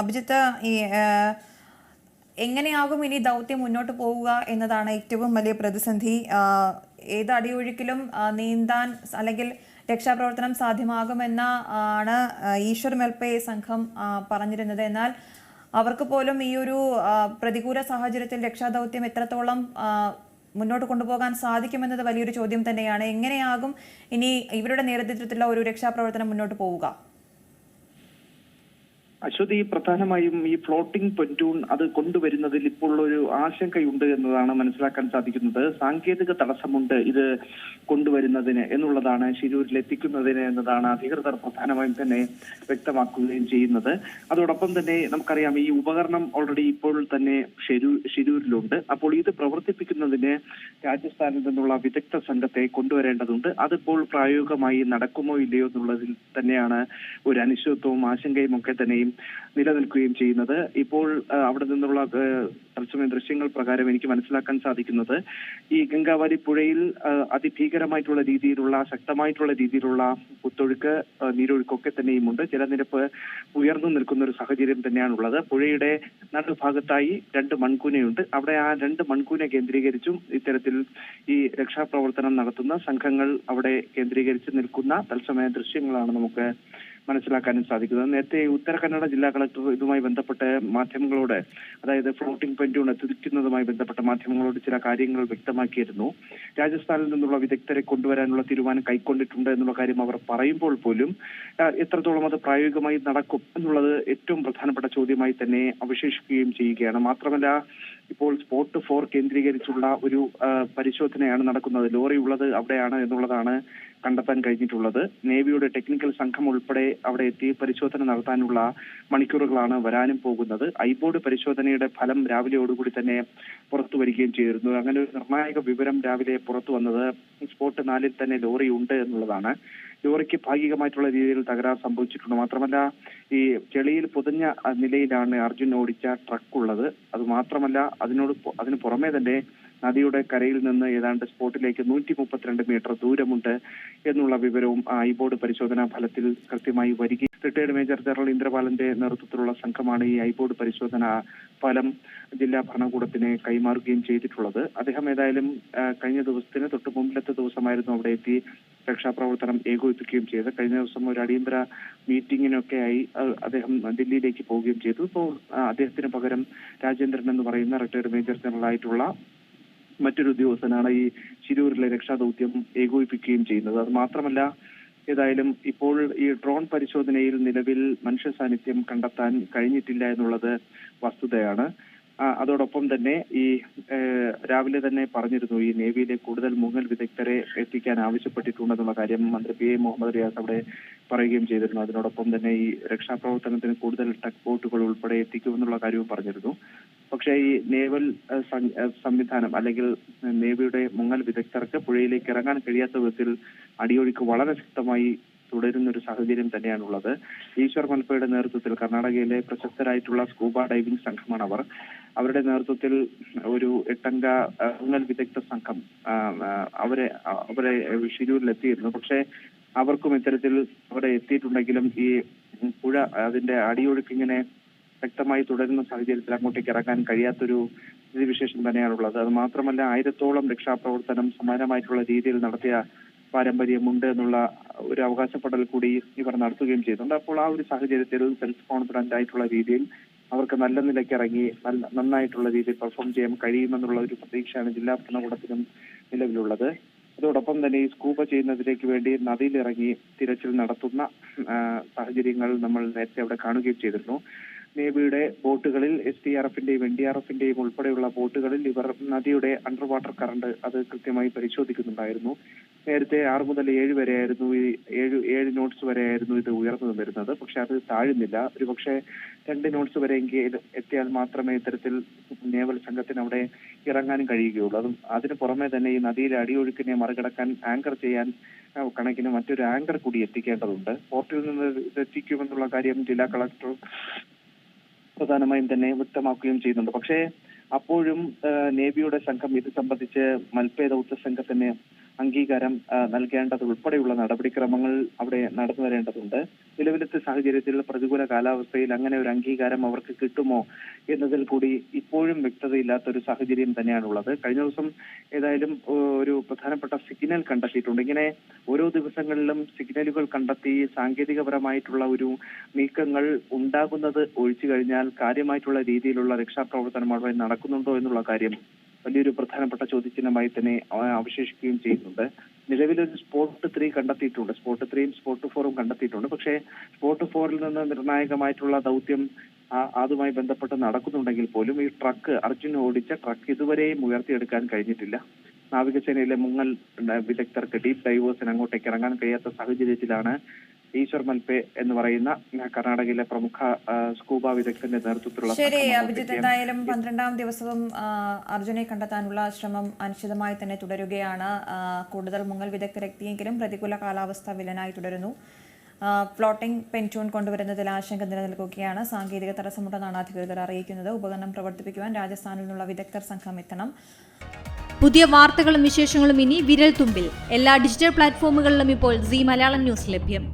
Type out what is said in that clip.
അഭിജിത്ത് ഈ എങ്ങനെയാകും ഇനി ദൗത്യം മുന്നോട്ട് പോവുക എന്നതാണ് ഏറ്റവും വലിയ പ്രതിസന്ധി? ഏത് അടിയൊഴുക്കിലും നീന്താൻ അല്ലെങ്കിൽ രക്ഷാപ്രവർത്തനം സാധ്യമാകുമെന്ന ആണ് ഈശ്വർ മെൽപ്പെ സംഘം പറഞ്ഞിരുന്നത്. എന്നാൽ അവർക്ക് പോലും ഈ ഒരു പ്രതികൂല സാഹചര്യത്തിൽ രക്ഷാദൗത്യം എത്രത്തോളം മുന്നോട്ട് കൊണ്ടുപോകാൻ സാധിക്കുമെന്നത് വലിയൊരു ചോദ്യം തന്നെയാണ്. എങ്ങനെയാകും ഇനി ഇവരുടെ നേതൃത്വത്തിലുള്ള ഒരു രക്ഷാപ്രവർത്തനം മുന്നോട്ട് പോവുക? അശ്വതി പ്രധാനമായും ഈ ഫ്ലോട്ടിംഗ് പെന്റൂൺ അത് കൊണ്ടുവരുന്നതിൽ ഇപ്പോൾ ഒരു ആശങ്കയുണ്ട് എന്നതാണ് മനസ്സിലാക്കാൻ സാധിക്കുന്നത്. സാങ്കേതിക തടസ്സമുണ്ട് ഇത് കൊണ്ടുവരുന്നതിന് എന്നുള്ളതാണ് ശിരൂരിൽ എത്തിക്കുന്നതിന് എന്നതാണ് അധികൃതർ പ്രധാനമായും തന്നെ വ്യക്തമാക്കുകയും ചെയ്യുന്നത്. അതോടൊപ്പം തന്നെ നമുക്കറിയാം ഈ ഉപകരണം ഓൾറെഡി ഇപ്പോൾ തന്നെ ശിരൂരിലുണ്ട് അപ്പോൾ ഇത് പ്രവർത്തിപ്പിക്കുന്നതിന് രാജസ്ഥാനിൽ നിന്നുള്ള വിദഗ്ധ സംഘത്തെ കൊണ്ടുവരേണ്ടതുണ്ട്. അതിപ്പോൾ പ്രായോഗികമായി നടക്കുമോ ഇല്ലയോ എന്നുള്ളതിൽ തന്നെയാണ് ഒരു അനിശ്ചിതത്വവും ആശങ്കയും ഒക്കെ തന്നെയും നിലനിൽക്കുകയും ചെയ്യുന്നത്. ഇപ്പോൾ അവിടെ നിന്നുള്ള തത്സമയ ദൃശ്യങ്ങൾ പ്രകാരം എനിക്ക് മനസ്സിലാക്കാൻ സാധിക്കുന്നത് ഈ ഗംഗാവാലി പുഴയിൽ അതിഭീകരമായിട്ടുള്ള രീതിയിലുള്ള ശക്തമായിട്ടുള്ള രീതിയിലുള്ള കുത്തൊഴുക്ക് നീരൊഴുക്കൊക്കെ തന്നെയുമുണ്ട്. ജലനിരപ്പ് ഉയർന്നു നിൽക്കുന്ന ഒരു സാഹചര്യം തന്നെയാണുള്ളത്. പുഴയുടെ നടുഭാഗത്തായി രണ്ട് മൺകൂനയുണ്ട്. അവിടെ ആ രണ്ട് മൺകൂന കേന്ദ്രീകരിച്ചും ഇത്തരത്തിൽ ഈ രക്ഷാപ്രവർത്തനം നടത്തുന്ന സംഘങ്ങൾ അവിടെ കേന്ദ്രീകരിച്ച് നിൽക്കുന്ന തത്സമയ ദൃശ്യങ്ങളാണ് നമുക്ക് മനസ്സിലാക്കാനും സാധിക്കുന്നത്. നേരത്തെ ഉത്തര കന്നഡ ജില്ലാ കളക്ടർ ഇതുമായി ബന്ധപ്പെട്ട് മാധ്യമങ്ങളോട് അതായത് ഫ്ലോട്ടിംഗ് പെൻഡ്യൂൺ എത്തിക്കുന്നതുമായി ബന്ധപ്പെട്ട മാധ്യമങ്ങളോട് ചില കാര്യങ്ങൾ വ്യക്തമാക്കിയിരുന്നു. രാജസ്ഥാനിൽ നിന്നുള്ള വിദഗ്ധരെ കൊണ്ടുവരാനുള്ള തീരുമാനം കൈക്കൊണ്ടിട്ടുണ്ട് എന്നുള്ള കാര്യം അവർ പറയുമ്പോൾ പോലും എത്രത്തോളം അത് പ്രായോഗികമായി നടക്കും എന്നുള്ളത് ഏറ്റവും പ്രധാനപ്പെട്ട ചോദ്യമായി തന്നെ അവശേഷിക്കുകയും ചെയ്യുകയാണ്. മാത്രമല്ല ഇപ്പോൾ സ്പോട്ട് ഫോർ കേന്ദ്രീകരിച്ചുള്ള ഒരു പരിശോധനയാണ് നടക്കുന്നത്. ലോറി ഉള്ളത് അവിടെയാണ് എന്നുള്ളതാണ് കണ്ടെത്താൻ കഴിഞ്ഞിട്ടുള്ളത്. നേവിയുടെ ടെക്നിക്കൽ സംഘം ഉൾപ്പെടെ അവിടെ എത്തി പരിശോധന നടത്താനുള്ള മണിക്കൂറുകളാണ് വരാനും പോകുന്നത്. ഐബോർഡ് പരിശോധനയുടെ ഫലം രാവിലെയോടുകൂടി തന്നെ പുറത്തു വരികയും ചെയ്തിരുന്നു. അങ്ങനെ ഒരു നിർണായക വിവരം രാവിലെ പുറത്തു വന്നത് സ്പോട്ട് നാലിൽ തന്നെ ലോറി ഉണ്ട് എന്നുള്ളതാണ്. ലോറിക്ക് ഭാഗികമായിട്ടുള്ള രീതിയിൽ തകരാർ സംഭവിച്ചിട്ടുണ്ട്. മാത്രമല്ല ഈ ചെളിയിൽ പൊതിഞ്ഞ നിലയിലാണ് അർജുൻ ഓടിച്ച ട്രക്ക് ഉള്ളത്. അത് മാത്രമല്ല അതിനോട് അതിന് പുറമെ തന്നെ നദിയുടെ കരയിൽ നിന്ന് ഏതാണ്ട് സ്പോട്ടിലേക്ക് നൂറ്റി മുപ്പത്തിരണ്ട് മീറ്റർ ദൂരമുണ്ട് എന്നുള്ള വിവരവും ആ ബോർഡ് പരിശോധനാ ഫലത്തിൽ കൃത്യമായി വരികയും റിട്ടയർഡ് മേജർ ജനറൽ ഇന്ദ്രപാലന്റെ നേതൃത്വത്തിലുള്ള സംഘമാണ് ഈ ഐ ബോർഡ് പരിശോധന ഫലം ജില്ലാ ഭരണകൂടത്തിന് കൈമാറുകയും ചെയ്തിട്ടുള്ളത്. അദ്ദേഹം ഏതായാലും കഴിഞ്ഞ ദിവസത്തിന് തൊട്ട് മുമ്പിലത്തെ ദിവസമായിരുന്നു അവിടെ എത്തി രക്ഷാപ്രവർത്തനം ഏകോപിപ്പിക്കുകയും ചെയ്തത്. കഴിഞ്ഞ ദിവസം ഒരു അടിയന്തര മീറ്റിംഗിനൊക്കെ ആയി അദ്ദേഹം ദില്ലിയിലേക്ക് പോവുകയും ചെയ്തു. ഇപ്പോൾ അദ്ദേഹത്തിന് പകരം രാജേന്ദ്രൻ എന്ന് പറയുന്ന റിട്ടയർഡ് മേജർ ജനറൽ ആയിട്ടുള്ള മറ്റൊരു ഉദ്യോഗസ്ഥനാണ് ഈ ശിരൂരിലെ രക്ഷാദൗത്യം ഏകോപിപ്പിക്കുകയും ചെയ്യുന്നത്. അത് മാത്രമല്ല ഏതായാലും ഇപ്പോൾ ഈ ഡ്രോൺ പരിശോധനയിൽ നിലവിൽ മനുഷ്യ സാന്നിധ്യം കണ്ടെത്താൻ കഴിഞ്ഞിട്ടില്ല എന്നുള്ളത് വസ്തുതയാണ്. അതോടൊപ്പം തന്നെ ഈ രാവിലെ തന്നെ പറഞ്ഞിരുന്നു ഈ നേവിയിലെ കൂടുതൽ മുങ്ങൽ വിദഗ്ധരെ എത്തിക്കാൻ ആവശ്യപ്പെട്ടിട്ടുണ്ടെന്നുള്ള കാര്യം മന്ത്രി പി എ മുഹമ്മദ് റിയാസ് അവിടെ പറയുകയും ചെയ്തിരുന്നു. അതിനോടൊപ്പം തന്നെ ഈ രക്ഷാപ്രവർത്തനത്തിന് കൂടുതൽ ടക്ക് ബോട്ടുകൾ ഉൾപ്പെടെ എത്തിക്കുമെന്നുള്ള കാര്യവും പറഞ്ഞിരുന്നു. പക്ഷെ ഈ നേവൽ സംവിധാനം അല്ലെങ്കിൽ നേവിയുടെ മുങ്ങൽ വിദഗ്ധർക്ക് പുഴയിലേക്ക് ഇറങ്ങാൻ കഴിയാത്ത വിധത്തിൽ അടിയൊഴുക്ക് വളരെ ശക്തമായി തുടരുന്ന ഒരു സാഹചര്യം തന്നെയാണുള്ളത്. ഈശ്വർ മൽപ്പയുടെ നേതൃത്വത്തിൽ കർണാടകയിലെ പ്രശസ്തരായിട്ടുള്ള സ്കൂബ ഡൈവിംഗ് സംഘമാണ് അവർ അവരുടെ നേതൃത്വത്തിൽ ഒരു എട്ടംഗ ഊന്നൽ വിദഗ്ധ സംഘം അവരെ അവരെ ഷിരൂരിൽ എത്തിയിരുന്നു പക്ഷേ അവർക്കും ഇത്തരത്തിൽ അവിടെ എത്തിയിട്ടുണ്ടെങ്കിലും ഈ പുഴ അതിന്റെ അടിയൊഴുക്ക് ഇങ്ങനെ ശക്തമായി തുടരുന്ന സാഹചര്യത്തിൽ അങ്ങോട്ടേക്ക് ഇറങ്ങാൻ കഴിയാത്തൊരു സ്ഥിതിവിശേഷം തന്നെയാണുള്ളത്. അത് മാത്രമല്ല ആയിരത്തോളം രക്ഷാപ്രവർത്തനം സമാനമായിട്ടുള്ള രീതിയിൽ നടത്തിയ പാരമ്പര്യമുണ്ട് എന്നുള്ള ഒരു അവകാശപ്പെടൽ കൂടി ഇവർ നടത്തുകയും ചെയ്യുന്നുണ്ട് അപ്പോൾ ആ ഒരു സാഹചര്യത്തിൽ സെൽഫ് കോൺഫിഡന്റ് ആയിട്ടുള്ള രീതിയിൽ അവർക്ക് നല്ല നിലയ്ക്ക് ഇറങ്ങി നല്ല നന്നായിട്ടുള്ള രീതിയിൽ പെർഫോം ചെയ്യാൻ കഴിയുമെന്നുള്ള ഒരു പ്രതീക്ഷയാണ് ജില്ലാ ഭരണകൂടത്തിനും നിലവിലുള്ളത്. അതോടൊപ്പം തന്നെ ഈ സ്കൂബ ചെയ്യുന്നതിലേക്ക് വേണ്ടി നദിയിലിറങ്ങി തിരച്ചിൽ നടത്തുന്ന സാഹചര്യങ്ങൾ നമ്മൾ നേരത്തെ അവിടെ കാണുകയും ചെയ്തിരുന്നു. നേവിയുടെ ബോട്ടുകളിൽ എസ് ഡി ആർ എഫിന്റെയും എൻ ഡി ആർ എഫിന്റെയും ഉൾപ്പെടെയുള്ള ബോട്ടുകളിൽ ഇവർ നദിയുടെ അണ്ടർ വാട്ടർ കറണ്ട് അത് കൃത്യമായി പരിശോധിക്കുന്നുണ്ടായിരുന്നു. നേരത്തെ ആറ് മുതൽ ഏഴ് വരെയായിരുന്നു ഈ ഏഴ് ഏഴ് നോട്ട്സ് വരെയായിരുന്നു ഇത് ഉയർന്നു വരുന്നത് പക്ഷെ അത് താഴുന്നില്ല. ഒരുപക്ഷെ രണ്ട് നോട്ട്സ് വരെയെങ്കിൽ എത്തിയാൽ മാത്രമേ ഇത്തരത്തിൽ നേവൽ സംഘത്തിന് അവിടെ ഇറങ്ങാനും കഴിയുകയുള്ളൂ. അതും അതിന് പുറമെ തന്നെ ഈ നദിയിലെ അടിയൊഴുക്കിനെ മറികടക്കാൻ ആങ്കർ ചെയ്യാൻ കണക്കിന് മറ്റൊരു ആങ്കർ കൂടി എത്തിക്കേണ്ടതുണ്ട്. പോർട്ടിൽ നിന്ന് എത്തിക്കുമെന്നുള്ള കാര്യം ജില്ലാ കളക്ടർ പ്രധാനമായും തന്നെ വ്യക്തമാക്കുകയും ചെയ്യുന്നുണ്ട്. പക്ഷേ അപ്പോഴും നേവിയുടെ സംഘം ഇത് സംബന്ധിച്ച് മൽപേ ദൗത്യ സംഘത്തിന് അംഗീകാരം നൽകേണ്ടത് ഉൾപ്പെടെയുള്ള നടപടിക്രമങ്ങൾ അവിടെ നടന്നു വരേണ്ടതുണ്ട്. നിലവിലത്തെ സാഹചര്യത്തിൽ പ്രതികൂല കാലാവസ്ഥയിൽ അങ്ങനെ ഒരു അംഗീകാരം അവർക്ക് കിട്ടുമോ എന്നതിൽ കൂടി ഇപ്പോഴും വ്യക്തതയില്ലാത്ത ഒരു സാഹചര്യം തന്നെയാണുള്ളത്. കഴിഞ്ഞ ദിവസം ഏതായാലും ഒരു പ്രധാനപ്പെട്ട സിഗ്നൽ കണ്ടെത്തിയിട്ടുണ്ട്. ഇങ്ങനെ ഓരോ ദിവസങ്ങളിലും സിഗ്നലുകൾ കണ്ടെത്തി സാങ്കേതികപരമായിട്ടുള്ള ഒരു നീക്കങ്ങൾ ഉണ്ടാകുന്നത് ഒഴിച്ചു കഴിഞ്ഞാൽ കാര്യമായിട്ടുള്ള രീതിയിലുള്ള രക്ഷാപ്രവർത്തനം അവിടെ നടക്കുന്നുണ്ടോ എന്നുള്ള കാര്യം വലിയൊരു പ്രധാനപ്പെട്ട ചോദ്യചിഹ്നമായി തന്നെ അവശേഷിക്കുകയും ചെയ്യുന്നുണ്ട്. നിലവിലൊരു സ്പോട്ട് ത്രീ കണ്ടെത്തിയിട്ടുണ്ട്. സ്പോട്ട് ത്രീയും സ്പോട്ട് ഫോറും കണ്ടെത്തിയിട്ടുണ്ട്. പക്ഷേ സ്പോട്ട് ഫോറിൽ നിന്ന് നിർണായകമായിട്ടുള്ള ദൗത്യം അതുമായി ബന്ധപ്പെട്ട് നടക്കുന്നുണ്ടെങ്കിൽ പോലും ഈ ട്രക്ക് അർജുൻ ഓടിച്ച ട്രക്ക് ഇതുവരെയും ഉയർത്തിയെടുക്കാൻ കഴിഞ്ഞിട്ടില്ല. നാവികസേനയിലെ മുങ്ങൽ വിദഗ്ധർക്ക് ഡീപ് ഡൈവേഴ്സിന് അങ്ങോട്ടേക്ക് ഇറങ്ങാൻ കഴിയാത്ത സാഹചര്യത്തിലാണ് ഈശ്വർ മൽപെ എന്ന് പറയുന്ന കർണാടകയിലെ പ്രമുഖ സ്കൂബ വിദഗ്ധന്റെ നേതൃത്വത്തിലുള്ള ശരി അഭിജിത്ത് എന്തായാലും പന്ത്രണ്ടാം ദിവസവും അർജുനെ കണ്ടെത്താനുള്ള ശ്രമം അനിശ്ചിതമായി തന്നെ തുടരുകയാണ്. കൂടുതൽ മുങ്ങൽ വിദഗ്ധരെത്തിയെങ്കിലും പ്രതികൂല കാലാവസ്ഥ വില്ലനായി തുടരുന്നു. ഫ്ലോട്ടിംഗ് പെന്റൂൺ കൊണ്ടുവരുന്നതിൽ ആശങ്ക നിലനിൽക്കുകയാണ്. സാങ്കേതിക തടസ്സമുണ്ടെന്നാണ് അധികൃതർ അറിയിക്കുന്നത്. ഉപകരണം പ്രവർത്തിപ്പിക്കുവാൻ രാജസ്ഥാനിൽ നിന്നുള്ള വിദഗ്ധർ സംഘം എത്തണം. പുതിയ വാർത്തകളും വിശേഷങ്ങളും ഇനി വിരൽ തുമ്പിൽ എല്ലാ ഡിജിറ്റൽ പ്ലാറ്റ്ഫോമുകളിലും ഇപ്പോൾ സി മലയാളം ന്യൂസ് ലഭ്യം.